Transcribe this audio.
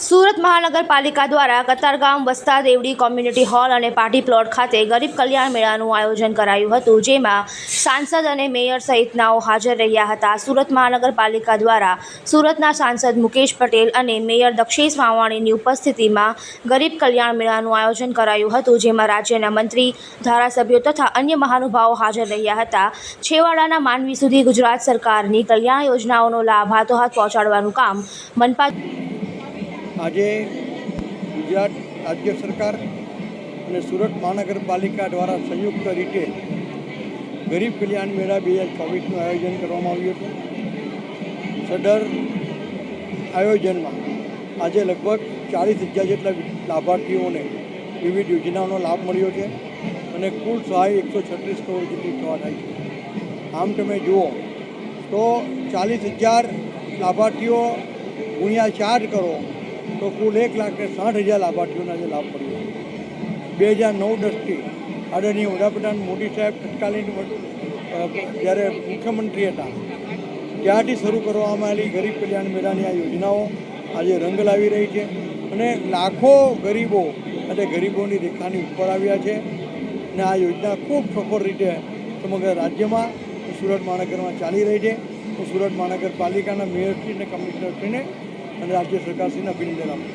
સુરત મહાનગરપાલિકા દ્વારા Katargam Vasta Devdi community hall અને પાર્ટી પ્લોટ ખાતે ગરીબ કલ્યાણ મેળાનું આયોજન કરાયું હતું, જેમાં સાંસદ અને મેયર સહિતનાઓ હાજર રહ્યા હતા. સુરત મહાનગરપાલિકા દ્વારા સુરતના સાંસદ મુકેશ પટેલ અને મેયર દક્ષેશ વાવાણીની ઉપસ્થિતિમાં ગરીબ કલ્યાણ મેળાનું આયોજન કરાયું હતું, જેમાં રાજ્યના મંત્રી, ધારાસભ્યો તથા અન્ય મહાનુભાવો હાજર રહ્યા હતા. છેવાડાના માનવી સુધી ગુજરાત સરકારની કલ્યાણ યોજનાઓનો લાભ હાથોહાથ પહોંચાડવાનું કામ મનપા આજે ગુજરાત રાજ્ય સરકાર અને સુરત મહાનગરપાલિકા દ્વારા સંયુક્ત રીતે ગરીબ કલ્યાણ મેળા બે હજાર ચોવીસનું આયોજન કરવામાં આવ્યું હતું. સદર આયોજનમાં આજે લગભગ ચાલીસ હજાર જેટલા લાભાર્થીઓને વિવિધ યોજનાઓનો લાભ મળ્યો છે અને કુલ સહાય એકસો છત્રીસ કરોડ જેટલી થવા થાય છે. આમ તમે જુઓ તો ચાલીસ હજાર લાભાર્થીઓ ગુણ્યા ચાર કરો તો કુલ એક લાખ સાઠ હજાર લાભાર્થીઓને આજે લાભ મળ્યો બે હજાર નવ દસથી આદરણીય વડાપ્રધાન મોદી સાહેબ તત્કાલીન જ્યારે મુખ્યમંત્રી હતા, ત્યારથી શરૂ કરવામાં આવેલી ગરીબ કલ્યાણ મેળાની આ યોજનાઓ આજે રંગ લાવી રહી છે અને લાખો ગરીબો અને ગરીબોની રેખાની ઉપર આવ્યા છે. અને આ યોજના ખૂબ સફળ રીતે સમગ્ર રાજ્યમાં સુરત મહાનગરમાં ચાલી રહી છે. હું સુરત મહાનગરપાલિકાના મેયરશ્રી અને કમિશનરશ્રીને અને રાજ્ય સરકારશ્રીને અભિનંદન આપું